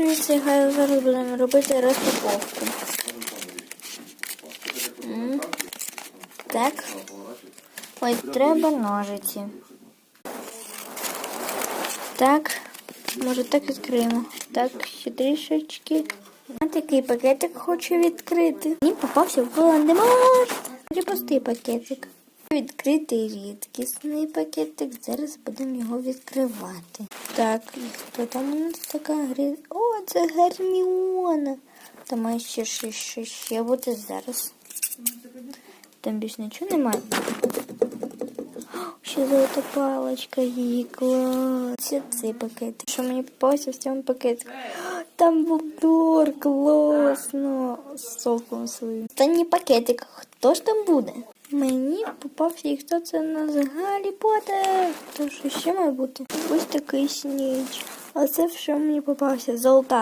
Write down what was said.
Дивіться, зараз будемо робити розпаковку. Так. Ой, треба ножиці. Так. Може так відкриємо. Так, ще трішечки. А такий пакетик хочу відкрити. Мені попався в Волан-де-Морт. Пакетик. Відкритий рідкісний пакетик. Зараз будемо його відкривати. Так, і хто там у нас така грі? О, це Герміона. Там має ще ще, ще, ще бути зараз. Там більш нічого немає. Ще золота паличка її клас. Цей пакет. Що мені попався в цьому пакеті? Там Булдор, класно. Соком своїм. Останній пакетик. Хто ж там буде? Мені попався і хто це нас Гаррі Поттер. То що ще має бути? Ось такий сніч. А це що мені попався? Золота